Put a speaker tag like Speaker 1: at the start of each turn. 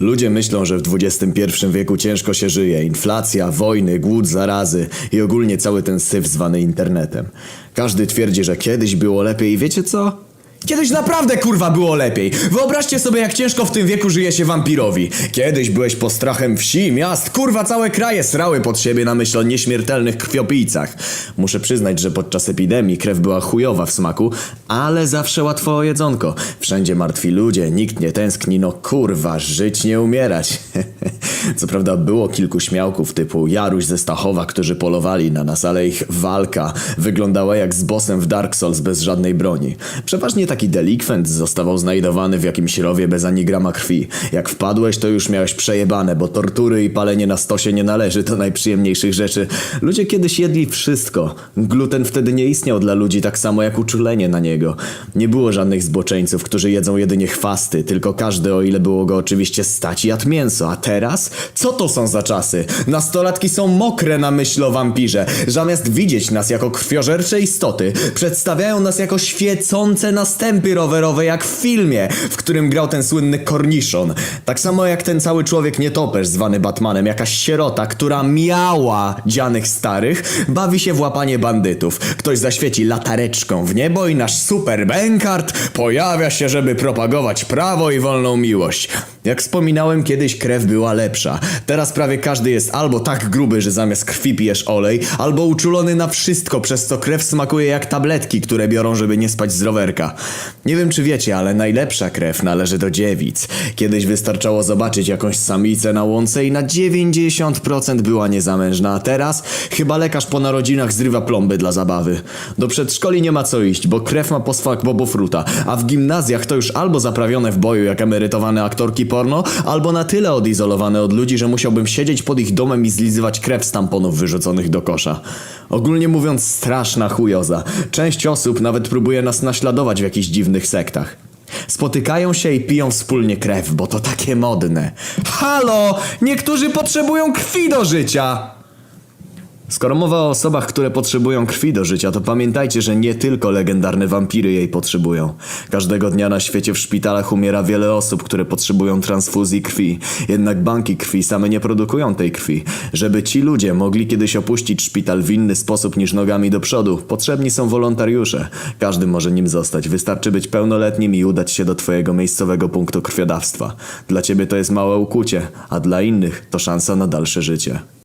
Speaker 1: Ludzie myślą, że w XXI wieku ciężko się żyje. Inflacja, wojny, głód, zarazy i ogólnie cały ten syf zwany internetem. Każdy twierdzi, że kiedyś było lepiej i wiecie co? Kiedyś naprawdę kurwa było lepiej. Wyobraźcie sobie jak ciężko w tym wieku żyje się wampirowi. Kiedyś byłeś postrachem wsi, miast, kurwa całe kraje srały pod siebie na myśl o nieśmiertelnych krwiopijcach. Muszę przyznać, że podczas epidemii krew była chujowa w smaku, ale zawsze łatwo o jedzonko. Wszędzie martwi ludzie, nikt nie tęskni, no kurwa, żyć nie umierać. Co prawda było kilku śmiałków typu Jaruś ze Stachowa, którzy polowali na nas, ale ich walka wyglądała jak z bossem w Dark Souls bez żadnej broni. Przeważnie taki delikwent zostawał znajdowany w jakimś rowie bez ani grama krwi. Jak wpadłeś, to już miałeś przejebane, bo tortury i palenie na stosie nie należy do najprzyjemniejszych rzeczy. Ludzie kiedyś jedli wszystko. Gluten wtedy nie istniał dla ludzi tak samo jak uczulenie na niego. Nie było żadnych zboczeńców, którzy jedzą jedynie chwasty, tylko każdy o ile było go oczywiście stać jadł mięso. A teraz? Co to są za czasy? Nastolatki są mokre na myśl o wampirze. Zamiast widzieć nas jako krwiożercze istoty, przedstawiają nas jako świecące następy rowerowe jak w filmie, w którym grał ten słynny korniszon. Tak samo jak ten cały człowiek nietoperz zwany Batmanem, jakaś sierota, która miała dzianych starych, bawi się w łapanie bandytów. Ktoś zaświeci latareczką w niebo i nasz super bękart pojawia się, żeby propagować prawo i wolną miłość. Jak wspominałem, kiedyś krew była lepsza. Teraz prawie każdy jest albo tak gruby, że zamiast krwi pijesz olej, albo uczulony na wszystko, przez co krew smakuje jak tabletki, które biorą, żeby nie spać z rowerka. Nie wiem czy wiecie, ale najlepsza krew należy do dziewic. Kiedyś wystarczało zobaczyć jakąś samicę na łące i na 90% była niezamężna, a teraz chyba lekarz po narodzinach zrywa plomby dla zabawy. Do przedszkoli nie ma co iść, bo krew ma posmak bobofruta, a w gimnazjach to już albo zaprawione w boju jak emerytowane aktorki porno, albo na tyle odizolowane od ludzi, że musiałbym siedzieć pod ich domem i zlizywać krew z tamponów wyrzuconych do kosza. Ogólnie mówiąc, straszna chujoza. Część osób nawet próbuje nas naśladować w jakichś dziwnych sektach. Spotykają się i piją wspólnie krew, bo to takie modne. Halo! Niektórzy potrzebują krwi do życia! Skoro mowa o osobach, które potrzebują krwi do życia, to pamiętajcie, że nie tylko legendarne wampiry jej potrzebują. Każdego dnia na świecie w szpitalach umiera wiele osób, które potrzebują transfuzji krwi. Jednak banki krwi same nie produkują tej krwi. Żeby ci ludzie mogli kiedyś opuścić szpital w inny sposób niż nogami do przodu, potrzebni są wolontariusze. Każdy może nim zostać. Wystarczy być pełnoletnim i udać się do twojego miejscowego punktu krwiodawstwa. Dla ciebie to jest małe ukucie, a dla innych to szansa na dalsze życie.